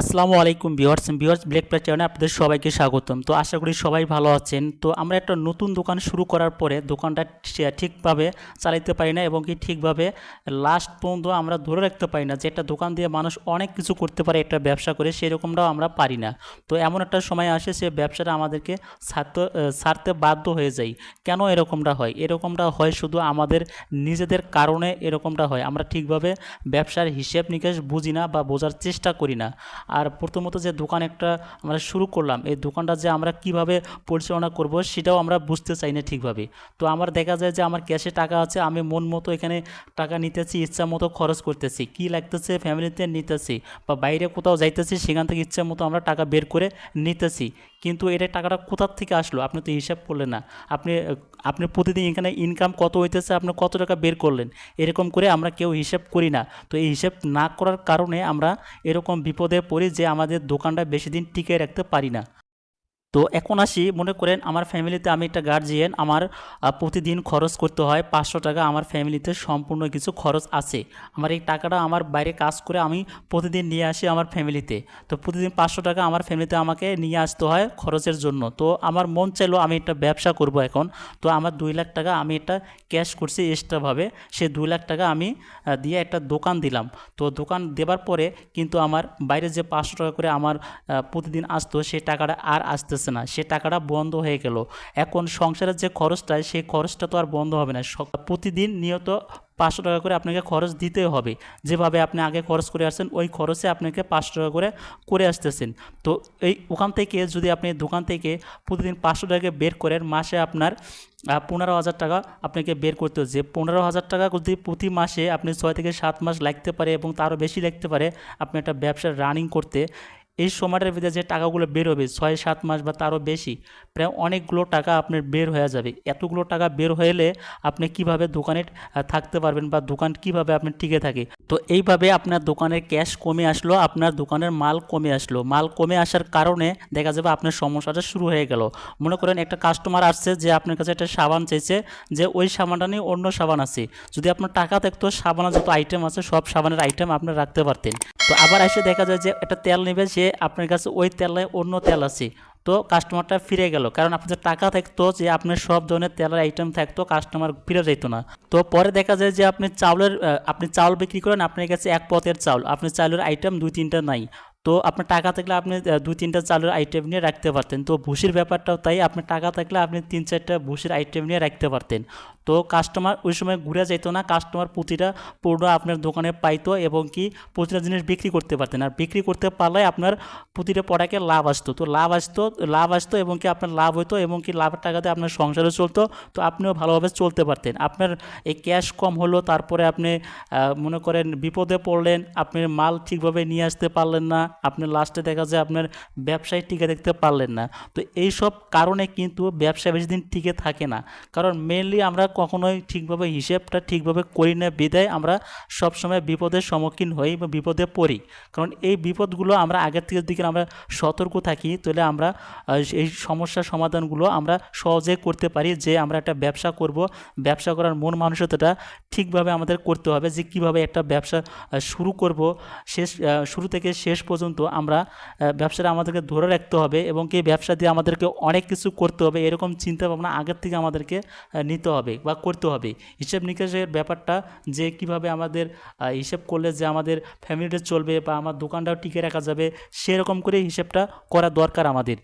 আসসালামু আলাইকুম viewers viewers, Blake play চ্যানেলে আপনাদের সবাইকে স্বাগতম। তো আশা করি সবাই ভালো আছেন। তো আমরা একটা নতুন দোকান শুরু করার পরে দোকানটা ঠিকভাবে চালাইতে পারি না এবং কি ঠিকভাবে লাস্ট পর্যন্ত আমরা ধরে রাখতে পারি না যে একটা দোকান দিয়ে মানুষ অনেক কিছু করতে পারে, একটা ব্যবসা করে, সেরকমটাও আমরা পারি না। তো এমন একটা সময় আসে সে ব্যবসাটা আমাদেরকে ছাড়তে ছাড়তে বাধ্য হয়ে যাই কেন এরকমটা হয়? এরকমটা হয় শুধু আমাদের নিজেদের কারণে এরকমটা হয়। আমরা ঠিকভাবে ব্যবসার হিসেব নিকেশ বুঝি না বা বোঝার চেষ্টা করি না। আর প্রথমত যে দোকান একটা আমরা শুরু করলাম, এই দোকানটা যে আমরা কীভাবে পরিচালনা করব সেটাও আমরা বুঝতে চাই না ঠিকভাবে। তো আমার দেখা যায় যে আমার ক্যাশে টাকা আছে, আমি মন মতো এখানে টাকা নিতেছি, ইচ্ছা মতো খরচ করতেছি, কি লাগতেছে ফ্যামিলিতে নিতেছি বা বাইরে কোথাও যাইতেছি, সেখান থেকে ইচ্ছা মতো আমরা টাকা বের করে নিতেছি। কিন্তু এটা টাকাটা কোথার থেকে আসলো? আপনি তো হিসাব করলেন না। আপনি আপনি প্রতিদিন এখানে ইনকাম কত হইতেছে, আপনি কত টাকা বের করলেন? এরকম করে আমরা কেউ হিসাব করি না। তো এই হিসাব না করার কারণে আমরা এরকম বিপদে পড়ি যে আমাদের দোকানটা বেশি দিন টিকে রাখতে পারি না। তো এখন আসি, মনে করেন আমার ফ্যামিলিতে আমি একটা গার্জিয়ান আমার প্রতিদিন খরচ করতে হয় পাঁচশো টাকা আমার ফ্যামিলিতে সম্পূর্ণ কিছু খরচ আছে। আমার এই টাকাটা আমার বাইরে কাজ করে আমি প্রতিদিন নিয়ে আসি আমার ফ্যামিলিতে তো প্রতিদিন পাঁচশো টাকা আমার ফ্যামিলিতে আমাকে নিয়ে আসতে হয় খরচের জন্য। তো আমার মন চাইলো আমি একটা ব্যবসা করব এখন। তো আমার দুই লাখ টাকা আমি একটা ক্যাশ করছি এক্সট্রাভাবে সে দুই লাখ টাকা আমি দিয়ে একটা দোকান দিলাম। তো দোকান দেবার পরে কিন্তু আমার বাইরে যে পাঁচশো টাকা করে আমার প্রতিদিন আসতো সেই টাকাটা আর আসতেছে না, সে টাকাটা বন্ধ হয়ে গেল। এখন সংসারের যে খরচটা, সেই খরচটা তো আর বন্ধ হবে না। প্রতিদিন নিয়ত পাঁচশো টাকা করে আপনাকে খরচ দিতে হবে। যেভাবে আপনি আগে খরচ করে আসছেন, ওই খরচে আপনাকে পাঁচশো টাকা করে করে আসতেছেন। তো এই ওখান থেকে যদি আপনি দোকান থেকে প্রতিদিন পাঁচশো টাকা বের করেন, মাসে আপনার পনেরো হাজার টাকা আপনাকে বের করতে হচ্ছে। পনেরো হাজার টাকা যদি প্রতি মাসে আপনি ছয় থেকে সাত মাস লাগতে পারে এবং তারও বেশি লাগতে পারে, আপনি একটা ব্যবসা রানিং করতে এই সময়টার ভিতরে যে টাকাগুলো বের হবে, ছয়, সাত মাস বা তারও বেশি, প্রায় অনেকগুলো টাকা আপনার বের হয়ে যাবে। এতগুলো টাকা বের হলে আপনি কীভাবে দোকানে থাকতে পারবেন বা দোকান কীভাবে আপনার টিকে থাকে? তো এইভাবে আপনার দোকানের ক্যাশ কমে আসলো, আপনার দোকানের মাল কমে আসলো। মাল কমে আসার কারণে দেখা যাবে আপনার সমস্যাটা শুরু হয়ে গেল। মনে করেন একটা কাস্টমার আসছে যে আপনার কাছে একটা সাবান চাইছে, যে ওই সাবানটা নিয়ে অন্য সাবান আছে। যদি আপনার টাকা থাকতো, সাবানের যত আইটেম আছে, সব সাবানের আইটেম আপনি রাখতে পারতেন। তো আবার এসে দেখা যায় যে একটা তেল নেবে, সে আপনার কাছে ওই তেলে অন্য তেল আছে। তো কাস্টমারটা ফিরে গেল। কারণ আপনার টাকা থাকতো, যে আপনার সব ধরনের তেলের আইটেম থাকতো কাস্টমার ফিরে যেত না। তো পরে দেখা যায় যে আপনি চাউলের আপনি চাউল বিক্রি করেন, আপনার কাছে এক পথের চাউল। আপনি চাউলের আইটেম দুই, তিনটা নাই। তো আপনার টাকা থাকলে আপনি দুই, তিনটা চালের আইটেম নিয়ে রাখতে পারতেন। তো ভুসির ব্যাপারটাও তাই, আপনার টাকা থাকলে আপনি তিন, চারটা ভুসির আইটেম নিয়ে রাখতে পারতেন। তো কাস্টমার ওই সময় ঘুরে যেত না কাস্টমার প্রতিটা পণ্য আপনার দোকানে পাইতো এবং কি প্রতিটা জিনিস বিক্রি করতে পারতেন। আর বিক্রি করতে পারলে আপনার প্রতিটা প্রোডাক্টে লাভ আসতো। তো লাভ আসতো লাভ আসতো এবং কি আপনার লাভ হতো এবং কি লাভের টাকাতে আপনার সংসারও চলতো, তো আপনিও ভালোভাবে চলতে পারতেন। আপনার এই ক্যাশ কম হলো, তারপরে আপনি মনে করেন বিপদে পড়লেন, আপনি মাল ঠিকভাবে নিয়ে আসতে পারলেন না, আপনি লাস্টে দেখা যায় আপনার ব্যবসায় টিকে দেখতে পারলেন না। তো এই সব কারণে কিন্তু ব্যবসা বেশি দিন টিকে থাকে না। কারণ মেনলি আমরা কখনোই ঠিকভাবে হিসেবটা ঠিকভাবে করি না, বিদায় আমরা সবসময় বিপদের সম্মুখীন হই বা বিপদে পড়ি। কারণ এই বিপদগুলো আমরা আগের থেকে দিকে আমরা সতর্ক থাকি, তাহলে আমরা এই সমস্যার সমাধানগুলো আমরা সহজে করতে পারি যে আমরা একটা ব্যবসা করব। ব্যবসা করার মন মানসিকতাটা ঠিকভাবে আমাদের করতে হবে যে কীভাবে একটা ব্যবসা শুরু করব। শেষ শুরু থেকে শেষ পর্যন্ত আমরা ব্যবসাটা আমাদেরকে ধরে রাখতে হবে এবং কি ব্যবসা দিয়ে আমাদেরকে অনেক কিছু করতে হবে। এরকম চিন্তা ভাবনা আগের থেকে আমাদেরকে নিতে হবে। বা করতে হবে। হিসেব নিকাশের ব্যাপারটা যে কীভাবে আমাদের হিসাব করলে যে আমাদের ফ্যামিলিটা চলবে বা আমার দোকানটাও টিকে রাখা যাবে, সেরকম করে হিসেবটা করা দরকার আমাদের।